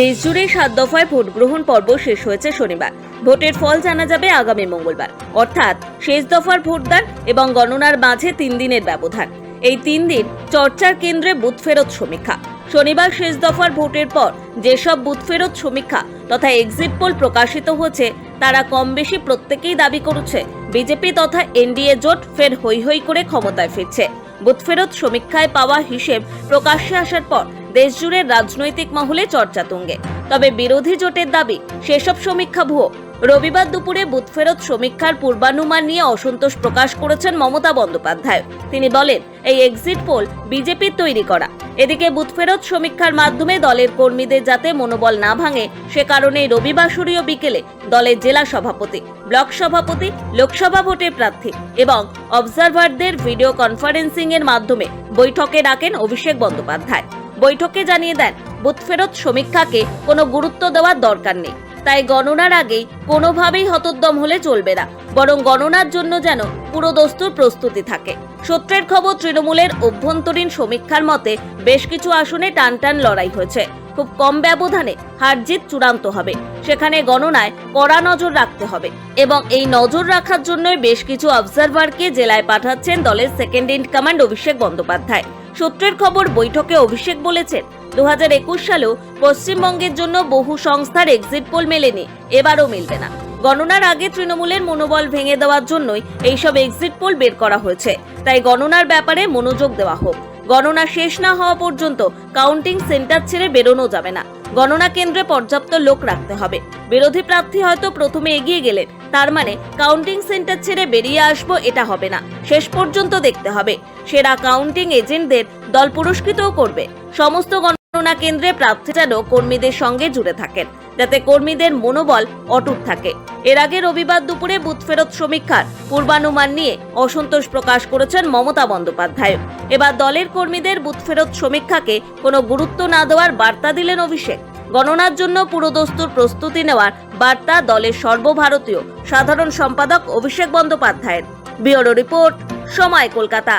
দেশজুড়ে সাত দফায় ভোট গ্রহণ পর্ব শেষ হয়েছে শনিবার। ভোটের ফল জানা যাবে আগামী মঙ্গলবার। অর্থাৎ শেষ দফার ভোটদান এবং গণনার মাঝে তিন দিনের ব্যবধান। এই তিন দিন চর্চার কেন্দ্রে বুথ ফেরত সমীক্ষা। শনিবার শেষ দফার ভোটের পর যেসব বুথ ফেরত সমীক্ষা তথা এক্সিট পোল প্রকাশিত হয়েছে, তারা কম বেশি প্রত্যেকেই দাবি করছে, বিজেপি তথা এনডিএ জোট ফের হৈ হৈ করে ক্ষমতায় ফিরছে। বুথ ফেরত সমীক্ষায় পাওয়া হিসেব প্রকাশ্যে আসার পর দেশজুড়ে রাজনৈতিক মহলে চর্চা তুঙ্গে। তবে বিরোধী জোটের দাবি, সেসব সমীক্ষা ভুয়ো। রবিবার দুপুরে বুথ ফেরত সমীক্ষার পূর্বানুমান নিয়ে অসন্তোষ প্রকাশ করেছেন মমতা বন্দ্যোপাধ্যায়। তিনি বলেন, এই এক্সিট পোল বিজেপির তৈরি করা। এদিকে বুথ ফেরত সমীক্ষার মাধ্যমে দলের কর্মীদের যাতে মনোবল না ভাঙে, সে কারণে রবিবাসরীয় বিকেলে দলের জেলা সভাপতি, ব্লক সভাপতি, লোকসভা ভোটের প্রার্থী এবং অবজারভারদের ভিডিও কনফারেন্সিং এর মাধ্যমে বৈঠকে ডাকেন অভিষেক বন্দ্যোপাধ্যায়। বৈঠকে জানিয়ে দেন, বুথ ফেরত সমীক্ষাকে কোনো গুরুত্ব দেওয়ার দরকার নেই। তাই গণনার আগেই কোনোভাবেই হতোদ্যম হলে চলবে না, বরং গণনার জন্য যেন পুরো দস্তুর প্রস্তুতি থাকে। সূত্রের খবর, তৃণমূলের অভ্যন্তরীণ সমীক্ষার মতে বেশ কিছু আসনে টান টান লড়াই হয়েছে। খুব কম ব্যবধানে হারজিত চূড়ান্ত হবে। সেখানে গণনায় কড়া নজর রাখতে হবে এবং এই নজর রাখার জন্যই বেশ কিছু অবজারভারকে জেলায় পাঠাচ্ছেন দলের second in command Abhishek Bandyopadhyay. সূত্রের খবর, বৈঠকে অভিষেক বলেছেন দু হাজার একুশ সালেও পশ্চিমবঙ্গের জন্য বহু সংস্থার এক্সিট পোল মেলেনি, এবারও মিলবে না। গণনার আগে তৃণমূলের মনোবল ভেঙে দেওয়ার জন্যই এইসব এক্সিট পোল বের করা হয়েছে। তাই গণনার ব্যাপারে মনোযোগ দেওয়া হোক। গণনা শেষ না হওয়া পর্যন্ত কাউন্টিং সেন্টার ছেড়ে বেরোনো যাবে না। গণনা কেন্দ্রে পর্যাপ্ত লোক রাখতে হবে। বিরোধী প্রার্থী হয়তো প্রথমে এগিয়ে গেলেন তার মানে কাউন্টিং সেন্টার ছেড়ে বেরিয়ে আসব এটা হবে না। শেষ পর্যন্ত দেখতে হবে। সেরা কাউন্টিং এজেন্টদের দল পুরস্কৃতও করবে। সমস্ত গণনা কেন্দ্রে প্রার্থী যেন কর্মীদের সঙ্গে জুড়ে থাকেন, যাতে কর্মীদের মনোবল অটুট থাকে। এর আগে রবিবার দুপুরে বুথ ফেরত সমীক্ষার পূর্বানুমান নিয়ে অসন্তোষ প্রকাশ করেছেন মমতা বন্দ্যোপাধ্যায়। এবার দলের কর্মীদের বুথ ফেরত সমীক্ষাকে কোনো গুরুত্ব না দেওয়ার বার্তা দিলেন অভিষেক। গণনার জন্য পুরোদস্তুর প্রস্তুতি নেওয়ার বার্তা দলের সর্বভারতীয় সাধারণ সম্পাদক অভিষেক বন্দ্যোপাধ্যায়ের। ব্যুরো রিপোর্ট, সময় কলকাতা।